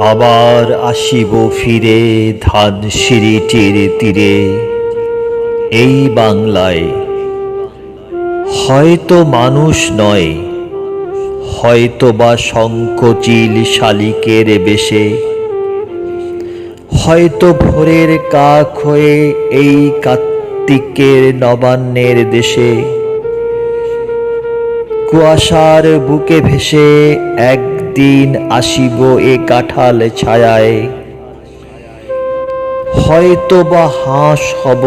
আবার আসিব ফিরে ধান সিঁড়িটির তীরে। এই বাংলায় হয়তো মানুষ নয় হয়তো বা শঙ্কচিল শালিকের বেশে। হয়তো ভোরের কাক হয়ে এই কার্তিকের নবান্নের দেশে। কুয়াশার বুকে ভেসে একদিন আসিব এ কাঁঠাল ছায়ায়। হয়তো বা হাঁস হব,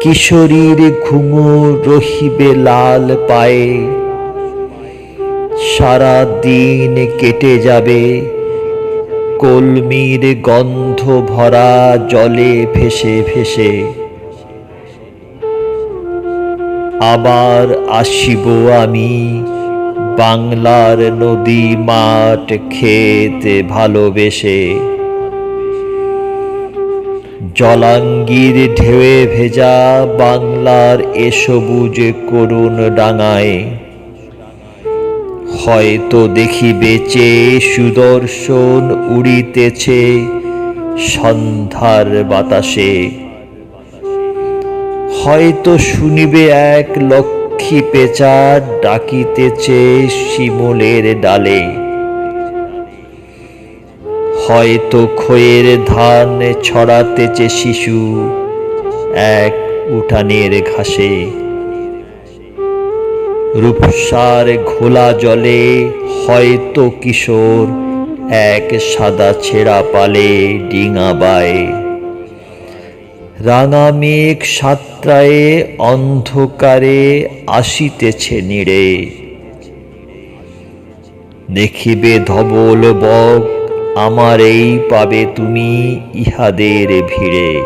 কিশোরীর ঘুঙুর রহিবে লাল পায়ে। সারা দিন কেটে যাবে, কলমির গন্ধ ভরা জলে ভেসে ভেসে। আবার আসিব আমি বাংলার নদী মাঠ খেতে ভালোবেসে। জলাঙ্গির ঢেউয়ে ভেজা বাংলার এ সবুজ করুণ ডাঙায়। হয়তো দেখি বেচে সুদর্শন উড়িতেছে সন্ধ্যার বাতাসে। হয়তো শুনিবে এক লক্ষ্মী পেঁচা ডাকিতেছে শিমুলের ডালে। হয়তো খয়ের ধান ছড়াতেছে শিশু এক উঠানের ঘাসে। রূপসার ঘোলা জলে হয়তো কিশোর এক সাদা ছেঁড়া পালে ডিঙা বায়। রাঙা মেঘ সাত্রায়ে, অন্ধকারে আসিতেছে নিড়ে। দেখিবে ধবল বক, আমার এই পাবে তুমি ইহাদের ভিড়ে।